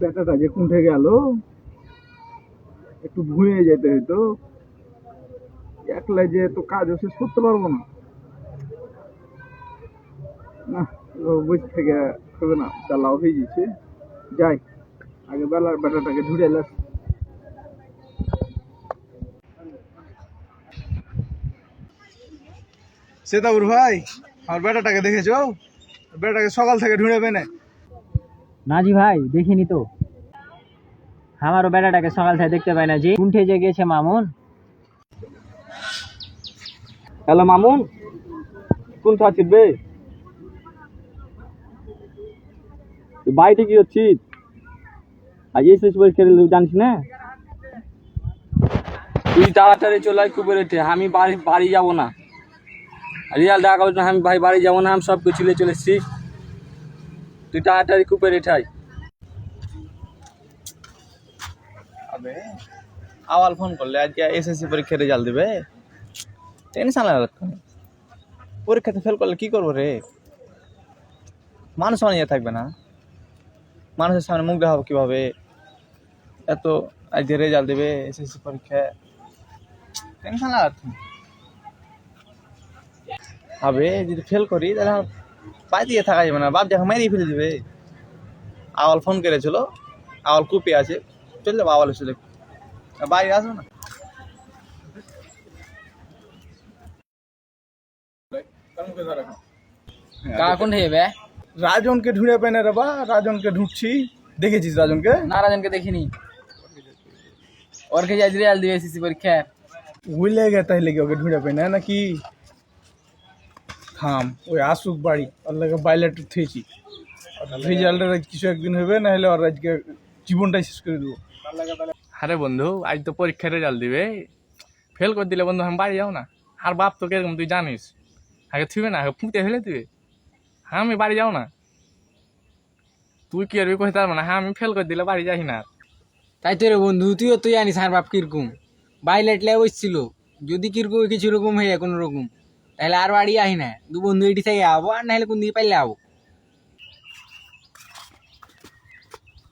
ব্যাটাটা যে কুণ্ঠে গেল, একটু ভুঁয়ে যেতে হইতো। একলা যে তো কাজও শেষ করতে পারব না। না বসে থেকে হবে না চালাও হয়ে গেছে। যাই, আগে বেলার ব্যাটাটাকে ঝুড়ে লাস সেতাবুর ভাই আমার বেটাটাকে দেখেছ? বেটাটাকে সকাল থেকে ঢুঁড়ে পেনে না জি ভাই, দেখিনি তো? আমারও বেটাটাকে সকাল থেকে দেখতে পাই না জি। উঠে যে গেছে মামুন? হ্যালো মামুন, কোন আছিস বে? বাড়িতে কি হচ্ছিস আজ এসেছিস পরীক্ষা খেলে জানিস না? তুই তাড়াতাড়ি চলে আয় কুবের উঠে আমি বাড়ি বাড়ি যাব না। রিয়াল দেখা আমি ভাই বাড়ি যাব না, আমি সব কিছু চলে এসছি। তুই তাড়াতাড়ি কুপের এঠাই আবে, আওয়াল ফোন করলে আজকে এসএসসি পরীক্ষার রেজাল্ট দিবে? টেনশন লাগতো পরীক্ষাতে ফেল করলে কি করব রে? মানুষ মানিয়ে থাকবে না। মানুষের সামনে মুখ দেখাবো কীভাবে? এত আজকে রেজাল্ট দেবে এসএসসি পরীক্ষা টেনশন লাগাতো হবে যদি ফেল করি, তাহলে পায়ে দিয়ে থাকা যাবে না বাপ যখন মেরিয়ে ফেলে দিবে। আওয়াল ফোন করেছিল আওয়াল কুপে আছে চলে যাব আওয়ালের সাথে। বাইরে আসব না। হেবে রাজনকে ঢুঁড়ে পেনে রে বা রাজনকে ঢুঁড়ছি। দেখেছিস রাজনকে? নারাজনকে দেখিনি। ওর কে যাই রিয়াল দিবে এসএসসি পরীক্ষা ভুলে গে তাহলে কি ওকে ঢুঁড়ে পেনে নাকি? থাম ওই আসুক বাড়ি। ওর লাগে বাইলেট থেয়েছি। রেজাল্টের কিছু একদিন হবে না হলে ওর আজকে জীবনটাই শেষ করে দেবো। আরে বন্ধু আজ তো পরীক্ষার রেজাল্ট দিবে। ফেল করে দিলে বন্ধু আমি বাড়ি যাও না। আর বাপ তো কীরকম তুই জানিস আগে থুবে না আগে ফুটে ফেলে দিবে। হ্যাঁ আমি বাড়ি যাও না। তুই কি আর কইতে পারব না? হ্যাঁ আমি ফেল করে দিলে বাড়ি যাই না। আর। তাই তো রে বন্ধু তুইও তুই জানিস আর বাপ কীরকম। বাইলেট লে বসছিল যদি কীরকম কিছু রকম হয়ে কোনো রকম। তাহলে আর বাড়ি আহি না দু বন্ধু এটি থেকে আবো আর নাহলে কোন দিকে পাইলে আবো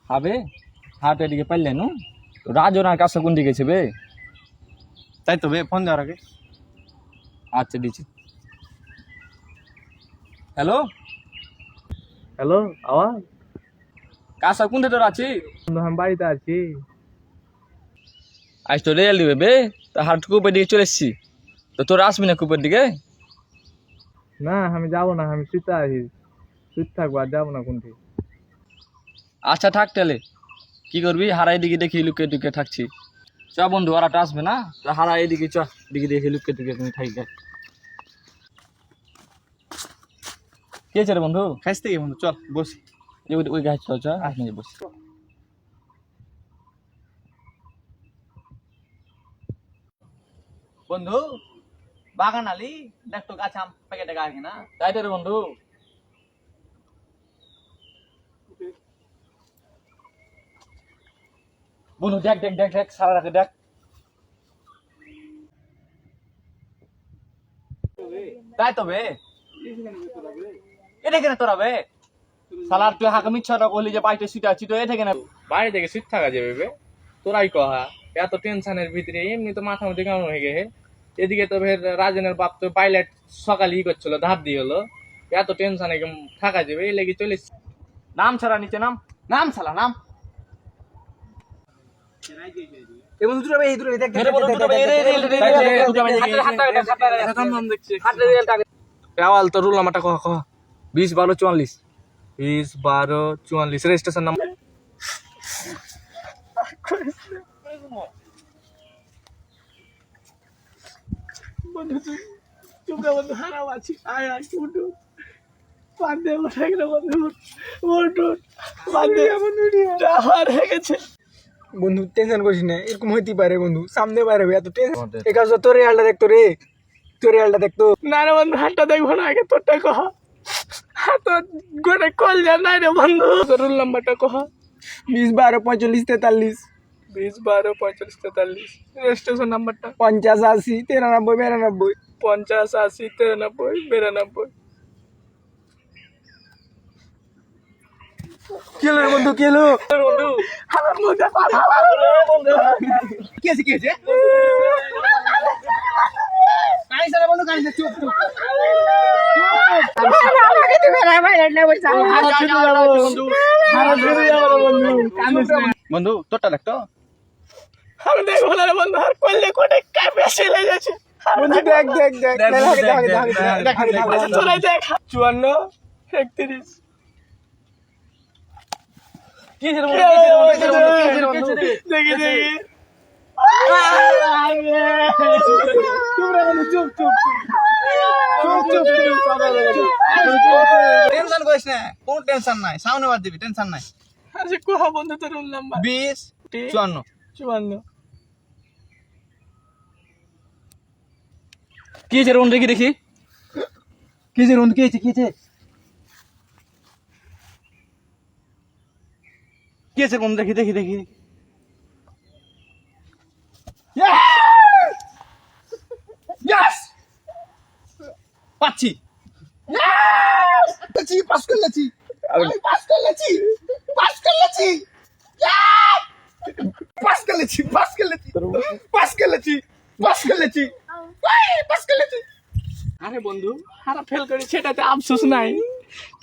হবে হাট এদিকে পারলে নু তো রাজনার কাছে কোন দিকে গেছে বে তাই তো বে ফোন দেওয়ার আগে আচ্ছা দিচ্ছি হ্যালো হ্যালো আওয়াজ কাসা কোন তোর আছি বন্ধু আমি বাড়িতে আছি আজ তো রেল দিবে বে তা হাট কুপের দিকে চলে এসছি তো তোর আসবি না কুপের দিকে না আমি যাব না আমি শুতে আছি শুতে থাকব আর যাব না কোনটি। আচ্ছা থাক তাহলে। কি করবি? হারাই দিকে দেখি লুকে টুকে থাকছি। চ বন্ধু আর একটা আসবে না? তো হারা এদিকে চ দিকে দেখি লুকে টুকে তুমি থাকি গে। কি হয়েছে রে বন্ধু? খাইস থেকে বন্ধু? চল বসি। ওই- ওই গাছ চল চ আসনি বস। বন্ধু গাছ আম প্যাকেটে গাছ কিনা তাই তো বন্ধু। দেখ দেখ দেখ দেখ সারা রাখে দেখ। তাই তো বে। এটা কেন তোরা বে। সালার তুই হাকে মিচ্ছা বলি যে বাইতে সিটা আছি তো, এ থেকে না। বাড়ি থেকে শীত থাকা যাবে তোরাই কহা, এত টেনশনের ভিতরে, এমনি তো মাথা মধ্যে কেমন হয়ে গেছে? এদিকে তো ফের রাজনের বাপ তো পাইলট সকালে ই করছিল ধাপ দিয়ে হলো এত টেনশনে থাকা যাবে এই লেগে চলে নাম ছাড়া নিচে নাম নাম সালা নাম বিশ বারো চুয়াল্লিশ বিশ বারো চুয়াল্লিশ রেজিস্ট্রেশন নাম্বার চুপড়া বন্ধু হারাও আছি আয় আয় উঠু বান্ধে উঠে গেল বন্ধু। উঠু বান্ধে হার হয়ে গেছে। বন্ধু টেনশন করিস না এরকম হইতে পারে বন্ধু। সামনে পারে এত টেনশন একা তোর রেয়ালটা দেখতো রে। তোর রেয়ালটা দেখতো না রে বন্ধু হাতটা দেখব না আগে তোরটা কহ। হাত গোটে কল যা নাই রে বন্ধু। রুল নাম্বারটা কহ। বিশ বারো পঁয়তাল্লিশ তেতাল্লিশ। বিশ বারো পঁয়তাল্লিশ তেতাল্লিশ রেজিস্ট্রেশন নাম্বারটা পঞ্চাশ আশি তিরানব্বই বিরানব্বই পঞ্চাশ আশি তিরানব্বই বিরানব্বই কি হলো রে বন্ধু কি হলো আমার মুখে পাঠা রে বন্ধু কি আছে কি আছে কাইছে বন্ধু কাইছে চুপ চুপ আমাকে তুমি রে ভাই লাইট বলছ হারা ছুটে যাব বন্ধু হারা ছুটে যাব বন্ধু কান্দিস না বন্ধু তোরটা দেখতো আমি দেখব না বন্ধু আর করলে কোটে কাপে চলে যাচ্ছে বন্ধু দেখ দেখ দেখ দেখ দেখ দেখ দেখ চুয়ান্ন একত্রিশ? দেখি দেখি চুপ চুপ টেনশন করিস না কোনো টেনশন নাই সামনে দিবি টেনশন নাই আরে কোহা বন্ধু তোর বিশ চুয়ান্ন চুয়ান্ন কি হয়েছে রে বন্ধু দেখি? দেখি কি হয়েছে বন্ধু কি হয়েছে কি হয়েছে? কি হয়েছে বন্ধু দেখি দেখি দেখি। পাচ্ছি। পাস করে লেছি আমি পাস করে লেছি পাস করে লেছি পাস করে লেছি পাস করে লেছি পাস করে লেছি পাস করে লেছি পাস করে আরে বন্ধু হারা ফেল করে সেটাতে আফসোস নাই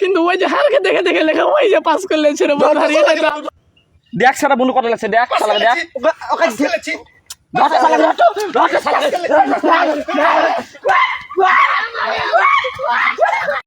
কিন্তু ওই যে হারকে দেখে দেখে লেখা ওই যে পাস করলে ছেড়ে দেখ সারা বন্ধু কত লাগছে দেখ সালা দেখ পাস করে লেছি সালা